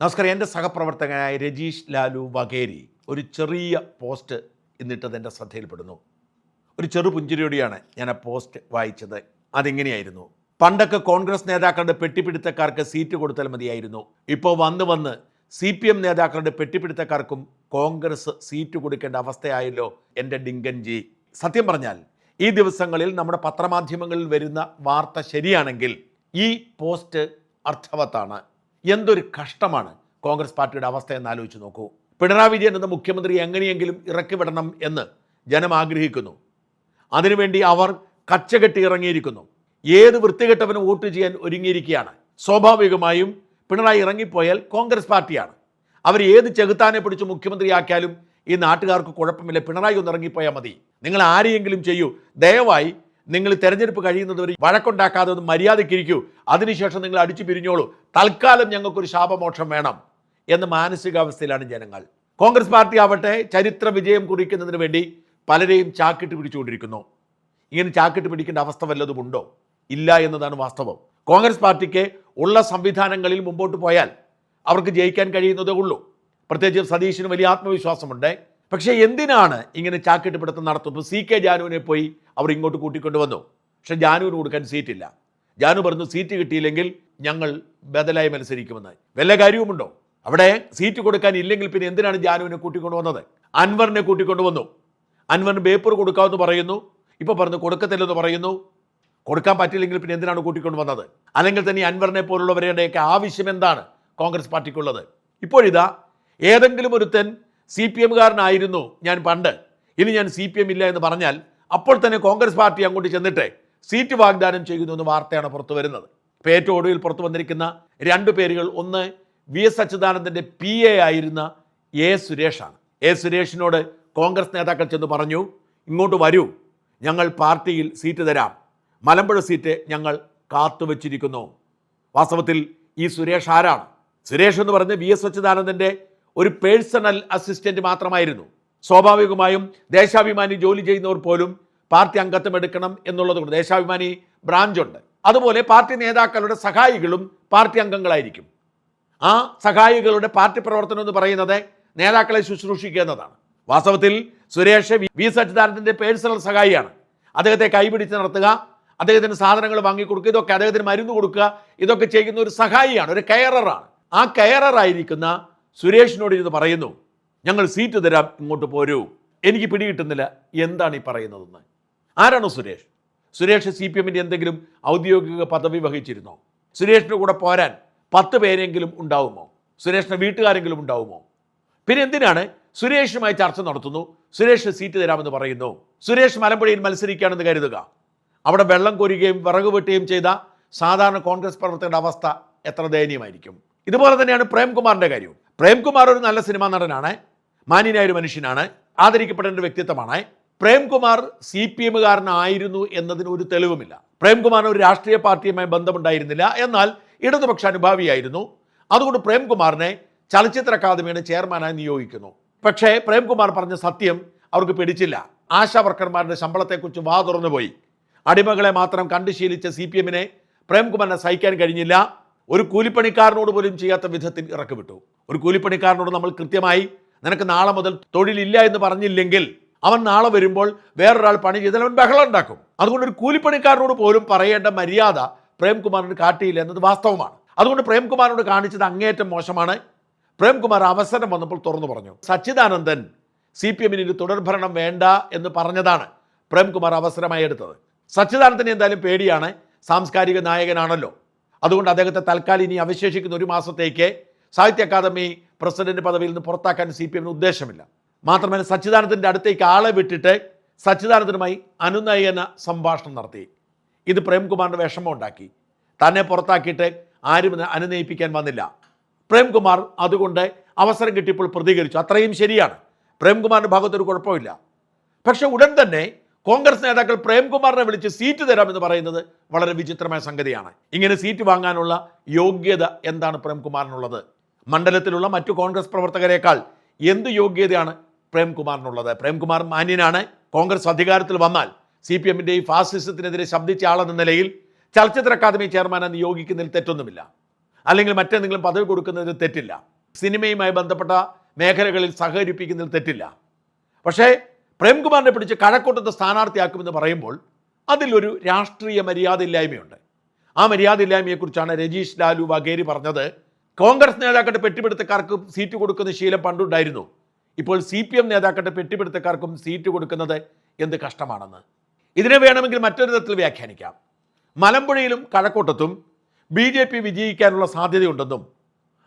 നമസ്കാരം. എന്റെ സഹപ്രവർത്തകനായ രജീഷ് ലാലു വഗേരി ഒരു ചെറിയ പോസ്റ്റ് എന്നിട്ടത് എന്റെ ശ്രദ്ധയിൽപ്പെടുന്നു. ഒരു ചെറു പുഞ്ചിരിയോടെയാണ് ഞാൻ ആ പോസ്റ്റ് വായിച്ചത്. അതെങ്ങനെയായിരുന്നു? പണ്ടൊക്കെ കോൺഗ്രസ് നേതാക്കളുടെ പെട്ടിപ്പിടുത്തക്കാർക്ക് സീറ്റ് കൊടുത്താൽ മതിയായിരുന്നു. ഇപ്പോൾ വന്ന് വന്ന് സി പി എം നേതാക്കളുടെ പെട്ടിപ്പിടുത്തക്കാർക്കും കോൺഗ്രസ് സീറ്റ് കൊടുക്കേണ്ട അവസ്ഥയായല്ലോ എന്റെ ഡിങ്കൻജി. സത്യം പറഞ്ഞാൽ ഈ ദിവസങ്ങളിൽ നമ്മുടെ പത്രമാധ്യമങ്ങളിൽ വരുന്ന വാർത്ത ശരിയാണെങ്കിൽ ഈ പോസ്റ്റ് അർത്ഥവത്താണ്. എന്തൊരു കഷ്ടമാണ് കോൺഗ്രസ് പാർട്ടിയുടെ അവസ്ഥ എന്ന് ആലോചിച്ച് നോക്കൂ. പിണറായി വിജയൻ എന്ന മുഖ്യമന്ത്രി എങ്ങനെയെങ്കിലും ഇറക്കി വിടണം എന്ന് ജനം ആഗ്രഹിക്കുന്നു. അതിനുവേണ്ടി അവർ കച്ചകെട്ടി ഇറങ്ങിയിരിക്കുന്നു. ഏത് വൃത്തികെട്ടവനും വോട്ട് ചെയ്യാൻ ഒരുങ്ങിയിരിക്കുകയാണ്? സ്വാഭാവികമായും പിണറായി ഇറങ്ങിപ്പോയാൽ കോൺഗ്രസ് പാർട്ടിയാണ്. അവർ ഏത് ചെകുത്താനെ പിടിച്ച് മുഖ്യമന്ത്രിയാക്കിയാലും ഈ നാട്ടുകാർക്ക് കുഴപ്പമില്ല. പിണറായി ഒന്ന് ഇറങ്ങിപ്പോയാൽ മതി. നിങ്ങൾ ആരെയെങ്കിലും ചെയ്യൂ. ദയവായി നിങ്ങൾ തിരഞ്ഞെടുപ്പ് കഴിയുന്നത് വരെ വഴക്കുണ്ടാക്കാതെ ഒന്ന് മര്യാദയ്ക്കിരിക്കൂ. അതിനുശേഷം നിങ്ങൾ അടിച്ചു പിരിഞ്ഞോളൂ. തൽക്കാലം ഞങ്ങൾക്കൊരു ശാപമോക്ഷം വേണം എന്ന മാനസികാവസ്ഥയിലാണ് ജനങ്ങൾ. കോൺഗ്രസ് പാർട്ടി ആവട്ടെ ചരിത്ര വിജയം കുറിക്കുന്നതിന് വേണ്ടി പലരെയും ചാക്കിട്ട് പിടിച്ചുകൊണ്ടിരിക്കുന്നു. ഇങ്ങനെ ചാക്കിട്ട് പിടിക്കേണ്ട അവസ്ഥ വല്ലതും ഉണ്ടോ? ഇല്ല എന്നതാണ് വാസ്തവം. കോൺഗ്രസ് പാർട്ടിക്ക് ഉള്ള സംവിധാനങ്ങളിൽ മുമ്പോട്ട് പോയാൽ അവർക്ക് ജയിക്കാൻ കഴിയുന്നതേ ഉള്ളൂ. പ്രത്യേകിച്ച് സതീശിന് വലിയ ആത്മവിശ്വാസമുണ്ട്. പക്ഷേ എന്തിനാണ് ഇങ്ങനെ ചാക്കിട്ട് പിടുത്തം നടത്തുന്നത്? സി കെ ജാനുവിനെ പോയി അവർ ഇങ്ങോട്ട് കൂട്ടിക്കൊണ്ടുവന്നു പക്ഷെ ജാനുവിന് കൊടുക്കാൻ സീറ്റില്ല ജാനു പറഞ്ഞു സീറ്റ് കിട്ടിയില്ലെങ്കിൽ ഞങ്ങൾ ബദലായി മത്സരിക്കുമെന്ന്. വല്ല കാര്യവുമുണ്ടോ? അവിടെ സീറ്റ് കൊടുക്കാൻ ഇല്ലെങ്കിൽ പിന്നെ എന്തിനാണ് ജാനുവിനെ കൂട്ടിക്കൊണ്ടുവന്നത് അൻവറിനെ കൂട്ടിക്കൊണ്ടുവന്നു അൻവറിന് പേപ്പർ കൊടുക്കാമെന്ന് പറയുന്നു. ഇപ്പോൾ പറഞ്ഞു കൊടുക്കത്തില്ലെന്ന് പറയുന്നു. കൊടുക്കാൻ പറ്റില്ലെങ്കിൽ പിന്നെ എന്തിനാണ് കൂട്ടിക്കൊണ്ടു വന്നത്? അല്ലെങ്കിൽ തന്നെ അൻവറിനെ പോലുള്ളവരുടെയൊക്കെ ആവശ്യം എന്താണ് കോൺഗ്രസ് പാർട്ടിക്കുള്ളത്? ഇപ്പോഴിതാ ഏതെങ്കിലും ഒരുത്തൻ സി പി എമ്മുകാരനായിരുന്നു ഞാൻ പണ്ട്. ഇനി ഞാൻ സി പി എം ഇല്ല എന്ന് പറഞ്ഞാൽ അപ്പോൾ തന്നെ കോൺഗ്രസ് പാർട്ടി അങ്ങോട്ട് ചെന്നിട്ട് സീറ്റ് വാഗ്ദാനം ചെയ്യുന്നു എന്ന് വാർത്തയാണ് പുറത്തു വരുന്നത്. ഇപ്പോൾ ഏറ്റവും ഒടുവിൽ പുറത്തു വന്നിരിക്കുന്ന രണ്ട് പേരുകൾ ഒന്ന് വി എസ് അച്യുതാനന്ദന്റെ പി എ ആയിരുന്ന എ സുരേഷാണ്. എ സുരേഷിനോട് കോൺഗ്രസ് നേതാക്കൾ ചെന്ന് പറഞ്ഞു ഇങ്ങോട്ട് വരൂ ഞങ്ങൾ പാർട്ടിയിൽ സീറ്റ് തരാം. മലമ്പുഴ സീറ്റ് ഞങ്ങൾ കാത്തുവച്ചിരിക്കുന്നു വാസ്തവത്തിൽ ഈ സുരേഷ് ആരാണ്? സുരേഷ് എന്ന് പറഞ്ഞ് വി എസ് അച്യുതാനന്ദന്റെ ഒരു പേഴ്സണൽ അസിസ്റ്റന്റ് മാത്രമായിരുന്നു. സ്വാഭാവികമായും ദേശാഭിമാനി ജോലി ചെയ്യുന്നവർ പോലും പാർട്ടി അംഗത്വം എടുക്കണം എന്നുള്ളത് കൊണ്ട് ദേശാഭിമാനി ബ്രാഞ്ചുണ്ട് അതുപോലെ പാർട്ടി നേതാക്കളുടെ സഹായികളും പാർട്ടി അംഗങ്ങളായിരിക്കും. ആ സഹായികളുടെ പാർട്ടി പ്രവർത്തനം എന്ന് പറയുന്നത് നേതാക്കളെ ശുശ്രൂഷിക്കുക എന്നതാണ്. വാസ്തവത്തിൽ സുരേഷ് വി- സച്ചിദാനന്ദന്റെ പേഴ്സണൽ സഹായിയാണ്. അദ്ദേഹത്തെ കൈപിടിച്ച് നടത്തുക അദ്ദേഹത്തിന് സാധനങ്ങൾ വാങ്ങിക്കൊടുക്കുക ഇതൊക്കെ അദ്ദേഹത്തിന് മരുന്ന് കൊടുക്കുക ഇതൊക്കെ ചെയ്യുന്ന ഒരു സഹായിയാണ് ഒരു കെയററാണ് ആ കെയററായിരിക്കുന്ന സുരേഷിനോട് ഇത് പറയുന്നു ഞങ്ങൾ സീറ്റ് തരാം ഇങ്ങോട്ട് പോരൂ. എനിക്ക് പിടികിട്ടുന്നില്ല. എന്താണ് ഈ പറയുന്നതെന്ന്? ആരാണ് സുരേഷ്? സുരേഷ് സി പി എമ്മിന്റെ എന്തെങ്കിലും ഔദ്യോഗിക പദവി വഹിച്ചിരുന്നോ? സുരേഷിന്റെ കൂടെ പോരാൻ പത്ത് പേരെങ്കിലും ഉണ്ടാവുമോ? സുരേഷിന്റെ വീട്ടുകാരെങ്കിലും ഉണ്ടാവുമോ? പിന്നെ എന്തിനാണ് സുരേഷുമായി ചർച്ച നടത്തുന്നു? സുരേഷ് സീറ്റ് തരാമെന്ന് പറയുന്നു. സുരേഷ് മലമ്പുഴയിൽ മത്സരിക്കുകയാണെന്ന് കരുതുക. അവിടെ വെള്ളം കോരുകയും വിറക് വെട്ടുകയും ചെയ്ത സാധാരണ കോൺഗ്രസ് പ്രവർത്തകരുടെ അവസ്ഥ എത്ര ദയനീയമായിരിക്കും? ഇതുപോലെ തന്നെയാണ് പ്രേംകുമാറിന്റെ കാര്യവും. പ്രേംകുമാർ ഒരു നല്ല സിനിമാ നടനാണ്. മാന്യനായ ഒരു മനുഷ്യനാണ്. ആദരിക്കപ്പെടേണ്ട വ്യക്തിത്വമാണ്. പ്രേംകുമാർ സി പി എമ്മുകാരനായിരുന്നു എന്നതിന് ഒരു തെളിവുമില്ല. പ്രേംകുമാറിന് ഒരു രാഷ്ട്രീയ പാർട്ടിയുമായി ബന്ധമുണ്ടായിരുന്നില്ല. എന്നാൽ ഇടതുപക്ഷ അനുഭാവിയായിരുന്നു. അതുകൊണ്ട് പ്രേംകുമാറിനെ ചലച്ചിത്ര അക്കാദമിയുടെ ചെയർമാനായി നിയോഗിക്കുന്നു. പക്ഷേ പ്രേംകുമാർ പറഞ്ഞ സത്യം അവർക്ക് പിടിച്ചില്ല. ആശാ വർക്കർമാരുടെ ശമ്പളത്തെക്കുറിച്ച് വാ തുറന്നുപോയി അടിമകളെ മാത്രം കണ്ടു ശീലിച്ച സി പി എമ്മിനെ പ്രേംകുമാറിനെ സഹിക്കാൻ കഴിഞ്ഞില്ല. ഒരു കൂലിപ്പണിക്കാരനോട് പോലും ചെയ്യാത്ത വിധത്തിൽ ഇറക്കുവിട്ടു ഒരു കൂലിപ്പണിക്കാരനോട് നമ്മൾ കൃത്യമായി നിനക്ക് നാളെ മുതൽ തൊഴിലില്ല എന്ന് പറഞ്ഞില്ലെങ്കിൽ അവൻ നാളെ വരുമ്പോൾ വേറൊരാൾ പണി ചെയ്താൽ അവൻ ബഹളം ഉണ്ടാക്കും. അതുകൊണ്ട് ഒരു കൂലിപ്പണിക്കാരനോട് പോലും പറയേണ്ട മര്യാദ പ്രേംകുമാറിന് കാട്ടിയില്ല എന്നത് വാസ്തവമാണ്. അതുകൊണ്ട് പ്രേംകുമാറിനോട് കാണിച്ചത് അങ്ങേയറ്റം മോശമാണ്. പ്രേംകുമാർ അവസരം വന്നപ്പോൾ തുറന്നു പറഞ്ഞു സച്ചിദാനന്ദൻ സി പി എമ്മിന് തുടർഭരണം വേണ്ട എന്ന് പറഞ്ഞതാണ് പ്രേംകുമാർ അവസരമായി എടുത്തത്. സച്ചിദാനന്ദന് എന്തായാലും പേടിയാണ് സാംസ്കാരിക നായകനാണല്ലോ. അതുകൊണ്ട് അദ്ദേഹത്തെ തൽക്കാലം ഇനി അവശേഷിക്കുന്ന ഒരു മാസത്തേക്ക് സാഹിത്യ അക്കാദമി പ്രസിഡന്റ് പദവിയിൽ നിന്ന് പുറത്താക്കാൻ സി പി എമ്മിന് ഉദ്ദേശമില്ല. മാത്രമല്ല സച്ചിദാനന്ദന്റെ അടുത്തേക്ക് ആളെ വിട്ടിട്ട് സച്ചിദാനന്ദനുമായി അനുനയന സംഭാഷണം നടത്തി. ഇത് പ്രേംകുമാറിന്റെ വിഷമം ഉണ്ടാക്കി തന്നെ പുറത്താക്കിയിട്ട് ആരും അനുനയിപ്പിക്കാൻ വന്നില്ല. പ്രേംകുമാർ അതുകൊണ്ട് അവസരം കിട്ടിയപ്പോൾ പ്രതികരിച്ചു. അത്രയും ശരിയാണ്. പ്രേംകുമാറിന്റെ ഭാഗത്തൊരു കുഴപ്പമില്ല. പക്ഷെ ഉടൻ തന്നെ കോൺഗ്രസ് നേതാക്കൾ പ്രേംകുമാറിനെ വിളിച്ച് സീറ്റ് തരാമെന്ന് പറയുന്നത് വളരെ വിചിത്രമായ സംഗതിയാണ്. ഇങ്ങനെ സീറ്റ് വാങ്ങാനുള്ള യോഗ്യത എന്താണ് പ്രേംകുമാറിനുള്ളത്? മണ്ഡലത്തിലുള്ള മറ്റു കോൺഗ്രസ് പ്രവർത്തകരെക്കാൾ എന്ത് യോഗ്യതയാണ് പ്രേംകുമാറിനുള്ളത്. പ്രേംകുമാർ മാന്യനാണ്. കോൺഗ്രസ് അധികാരത്തിൽ വന്നാൽ സി പി എമ്മിന്റെ ഈ ഫാസിസത്തിനെതിരെ ശബ്ദിച്ച ആളെന്ന നിലയിൽ ചലച്ചിത്ര അക്കാദമി ചെയർമാനെ നിയോഗിക്കുന്നതിൽ തെറ്റൊന്നുമില്ല. അല്ലെങ്കിൽ മറ്റെന്തെങ്കിലും പദവി കൊടുക്കുന്നതിൽ തെറ്റില്ല. സിനിമയുമായി ബന്ധപ്പെട്ട മേഖലകളിൽ സഹകരിപ്പിക്കുന്നതിൽ തെറ്റില്ല. പക്ഷേ പ്രേംകുമാറിനെ പിടിച്ച് കഴക്കൂട്ടത്തെ സ്ഥാനാർത്ഥിയാക്കുമെന്ന് പറയുമ്പോൾ അതിലൊരു രാഷ്ട്രീയ മര്യാദയില്ലായ്മയുണ്ട്. ആ മര്യാദയില്ലായ്മയെക്കുറിച്ചാണ് രജീഷ് ലാലു വഗേരി പറഞ്ഞത്. കോൺഗ്രസ് നേതാക്കളുടെ പെട്ടിപിടുത്തക്കാർക്ക് സീറ്റ് കൊടുക്കുന്ന ശീലം പണ്ടുണ്ടായിരുന്നു. ഇപ്പോൾ സി പി എം നേതാക്കളുടെ പെട്ടിപിടുത്തക്കാർക്കും സീറ്റ് കൊടുക്കുന്നത് എന്ത് കഷ്ടമാണെന്ന്. ഇതിനെ വേണമെങ്കിൽ മറ്റൊരു തരത്തിൽ വ്യാഖ്യാനിക്കാം. മലമ്പുഴയിലും കഴക്കൂട്ടത്തും ബി ജെ പി വിജയിക്കാനുള്ള സാധ്യതയുണ്ടെന്നും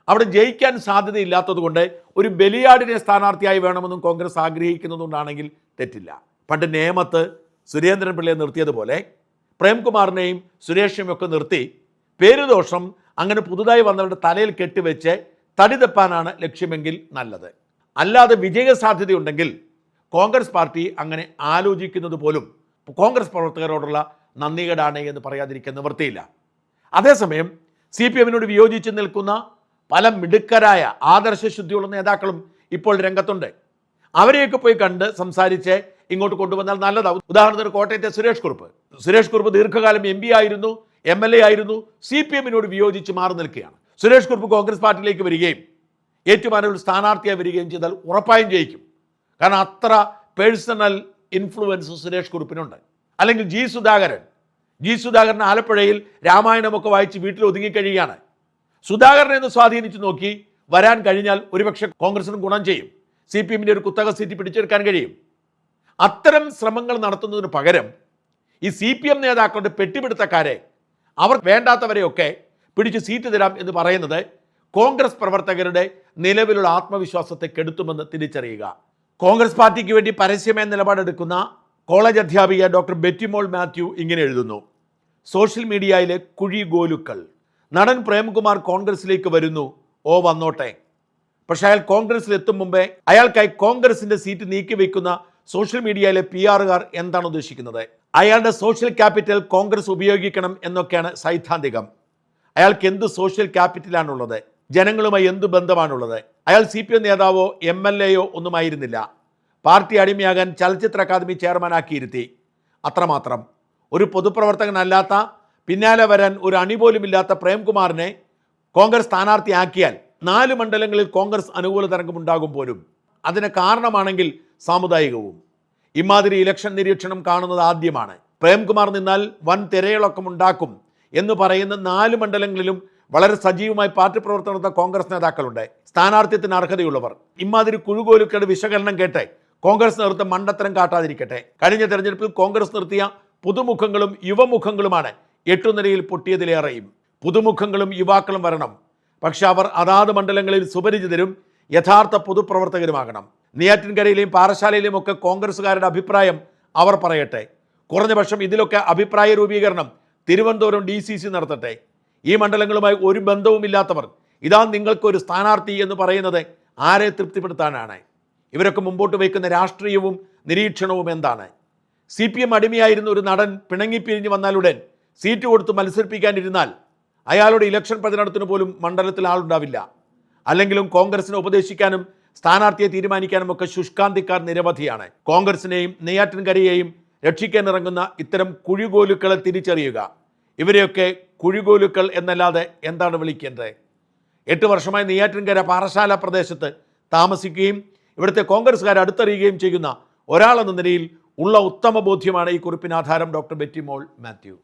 അവിടെ ജയിക്കാൻ സാധ്യതയില്ലാത്തതുകൊണ്ട് ഒരു ബലിയാടിനെ സ്ഥാനാർത്ഥിയായി വേണമെന്നും കോൺഗ്രസ് ആഗ്രഹിക്കുന്നതുകൊണ്ടാണെങ്കിൽ തെറ്റില്ല. പണ്ട് നേമത്ത് സുരേന്ദ്രൻ പിള്ളയെ നിർത്തിയതുപോലെ പ്രേംകുമാറിനെയും സുരേഷിനെയും ഒക്കെ നിർത്തി പേരുദോഷം അങ്ങനെ പുതുതായി വന്നവരുടെ തലയിൽ കെട്ടിവെച്ച് തടി തെപ്പാനാണ് ലക്ഷ്യമെങ്കിൽ നല്ലത്. അല്ലാതെ വിജയ സാധ്യതയുണ്ടെങ്കിൽ കോൺഗ്രസ് പാർട്ടി അങ്ങനെ ആലോചിക്കുന്നത് പോലും കോൺഗ്രസ് പ്രവർത്തകരോടുള്ള നന്ദികേടാണ് എന്ന് പറയാതിരിക്കാൻ നിവൃത്തിയില്ല. അതേസമയം സി പി എമ്മിനോട് വിയോജിച്ച് നിൽക്കുന്ന പല മിടുക്കരായ ആദർശശുദ്ധിയുള്ള നേതാക്കളും ഇപ്പോൾ രംഗത്തുണ്ട്. അവരെയൊക്കെ പോയി കണ്ട് സംസാരിച്ച് ഇങ്ങോട്ട് കൊണ്ടുവന്നാൽ നല്ലതാവും. ഉദാഹരണത്തിന് കോട്ടയത്തെ സുരേഷ് കുറുപ്പ്. സുരേഷ് കുറുപ്പ് ദീർഘകാലം എം പി ആയിരുന്നു എം എൽ എ ആയിരുന്നു സി പി എമ്മിനോട് വിയോജിച്ച് മാറി നിൽക്കുകയാണ്. സുരേഷ് കുറുപ്പ് കോൺഗ്രസ് പാർട്ടിയിലേക്ക് വരികയും ഏറ്റുമാനൂർ സ്ഥാനാർത്ഥിയായി വരികയും ചെയ്താൽ ഉറപ്പായും ജയിക്കും. കാരണം അത്ര പേഴ്സണൽ ഇൻഫ്ലുവൻസ് സുരേഷ് കുറുപ്പിനുണ്ട്. അല്ലെങ്കിൽ ജി സുധാകരൻ. ജി സുധാകരൻ ആലപ്പുഴയിൽ രാമായണമൊക്കെ വായിച്ച് വീട്ടിൽ ഒതുങ്ങിക്കഴിയുകയാണ്. സുധാകരനെ ഒന്ന് സ്വാധീനിച്ച് നോക്കി വരാൻ കഴിഞ്ഞാൽ ഒരുപക്ഷെ കോൺഗ്രസിന് ഗുണം ചെയ്യും. സി പി എമ്മിന്റെ ഒരു കുത്തക സീറ്റ് പിടിച്ചെടുക്കാൻ കഴിയും. അത്തരം ശ്രമങ്ങൾ നടത്തുന്നതിന് പകരം ഈ സി പി എം നേതാക്കളുടെ പെട്ടിപിടുത്തക്കാരെ അവർ വേണ്ടാത്തവരെയൊക്കെ പിടിച്ച് സീറ്റ് തരാം എന്ന് പറയുന്നത് കോൺഗ്രസ് പ്രവർത്തകരുടെ നിലവിലുള്ള ആത്മവിശ്വാസത്തെ കെടുത്തുമെന്ന് തിരിച്ചറിയുക. കോൺഗ്രസ് പാർട്ടിക്ക് വേണ്ടി പരസ്യമായ നിലപാടെടുക്കുന്ന കോളേജ് അധ്യാപിക ഡോക്ടർ ബെറ്റിമോൾ മാത്യു ഇങ്ങനെ എഴുതുന്നു. സോഷ്യൽ മീഡിയയിലെ കുഴി ഗോലുക്കൾ നടൻ പ്രേംകുമാർ കോൺഗ്രസിലേക്ക് വരുന്നു. ഓ വന്നോട്ടെ. പക്ഷെ അയാൾ കോൺഗ്രസിൽ എത്തും മുമ്പേ അയാൾക്കായി കോൺഗ്രസിന്റെ സീറ്റ് നീക്കി വെക്കുന്ന സോഷ്യൽ മീഡിയയിലെ പി ആറുകാർ എന്താണ് ഉദ്ദേശിക്കുന്നത്? അയാളുടെ സോഷ്യൽ ക്യാപിറ്റൽ കോൺഗ്രസ് ഉപയോഗിക്കണം എന്നൊക്കെയാണ് സൈദ്ധാന്തികം. അയാൾക്ക് എന്ത് സോഷ്യൽ ക്യാപിറ്റലാണുള്ളത്? ജനങ്ങളുമായി എന്ത് ബന്ധമാണുള്ളത്? അയാൾ സി പി എം നേതാവോ എം എൽ എയോ ഒന്നുമായിരുന്നില്ല. പാർട്ടി അടിമയാകാൻ ചലച്ചിത്ര അക്കാദമി ചെയർമാനാക്കിയിരുത്തി. അത്രമാത്രം. ഒരു പൊതുപ്രവർത്തകനല്ലാത്ത പിന്നാലെ വരാൻ ഒരു അണി പോലുമില്ലാത്ത പ്രേംകുമാറിനെ കോൺഗ്രസ് സ്ഥാനാർത്ഥിയാക്കിയാൽ നാല് മണ്ഡലങ്ങളിൽ കോൺഗ്രസ് അനുകൂല തരംഗമുണ്ടാകും പോലും. അതിന് കാരണമാണെങ്കിൽ സാമുദായികവും. ഇമാതിരി ഇലക്ഷൻ നിരീക്ഷണം കാണുന്നത് ആദ്യമാണ്. പ്രേംകുമാർ നിന്നാൽ വൻ തിരയിളക്കം ഉണ്ടാക്കും എന്ന് പറയുന്ന നാല് മണ്ഡലങ്ങളിലും വളരെ സജീവമായി പാർട്ടി പ്രവർത്തനം കോൺഗ്രസ് നേതാക്കളുണ്ട്. സ്ഥാനാർത്ഥ്യത്തിന് അർഹതയുള്ളവർ. ഇമാതിരി കുഴുകോലുക്കളുടെ വിശകലനം കേട്ടെ. കോൺഗ്രസ് നേതൃത്വം മണ്ടത്തരം കാട്ടാതിരിക്കട്ടെ. കഴിഞ്ഞ തെരഞ്ഞെടുപ്പിൽ കോൺഗ്രസ് നിർത്തിയ പുതുമുഖങ്ങളും യുവമുഖങ്ങളുമാണ് എട്ടുനിരയിൽ പൊട്ടിയതിലേറെയും. പുതുമുഖങ്ങളും യുവാക്കളും വരണം. പക്ഷെ അവർ അതാത് മണ്ഡലങ്ങളിൽ സുപരിചിതരും യഥാർത്ഥ പൊതുപ്രവർത്തകരുമാകണം. നെയ്യാറ്റിൻകരയിലെയും പാറശാലയിലെയും ഒക്കെ കോൺഗ്രസ്സുകാരുടെ അഭിപ്രായം അവർ പറയട്ടെ. കുറഞ്ഞപക്ഷം ഇതിലൊക്കെ അഭിപ്രായ രൂപീകരണം തിരുവനന്തപുരം ഡി നടത്തട്ടെ. ഈ മണ്ഡലങ്ങളുമായി ഒരു ബന്ധവുമില്ലാത്തവർ ഇതാ നിങ്ങൾക്കൊരു സ്ഥാനാർത്ഥി എന്ന് പറയുന്നത് ആരെ തൃപ്തിപ്പെടുത്താനാണ്? ഇവരൊക്കെ മുമ്പോട്ട് വയ്ക്കുന്ന രാഷ്ട്രീയവും നിരീക്ഷണവും എന്താണ്? സി പി എം അടിമയായിരുന്ന ഒരു നടൻ പിണങ്ങിപ്പിരിഞ്ഞ് വന്നാലുടൻ സീറ്റ് കൊടുത്ത് മത്സരിപ്പിക്കാനിരുന്നാൽ അയാളുടെ ഇലക്ഷൻ പ്രചരണത്തിന് പോലും മണ്ഡലത്തിൽ ആളുണ്ടാവില്ല. അല്ലെങ്കിലും കോൺഗ്രസിനെ ഉപദേശിക്കാനും സ്ഥാനാർത്ഥിയെ തീരുമാനിക്കാനും ഒക്കെ ശുഷ്കാന്തിക്കാർ നിരവധിയാണ്. കോൺഗ്രസിനെയും നെയ്യാറ്റിൻകരയെയും രക്ഷിക്കാനിറങ്ങുന്ന ഇത്തരം കുഴികോലുക്കളെ തിരിച്ചറിയുക. ഇവരെയൊക്കെ കുഴികോലുക്കൾ എന്നല്ലാതെ എന്താണ് വിളിക്കേണ്ടത്? എട്ട് വർഷമായി നെയ്യാറ്റിൻകര പാറശാല പ്രദേശത്ത് താമസിക്കുകയും ഇവിടുത്തെ കോൺഗ്രസ്സുകാർ അടുത്തറിയുകയും ചെയ്യുന്ന ഒരാളെന്ന നിലയിൽ ഉള്ള ഉത്തമ ബോധ്യമാണ് ഈ കുറിപ്പിന് ആധാരം ഡോക്ടർ ബെറ്റിമോൾ മാത്യു.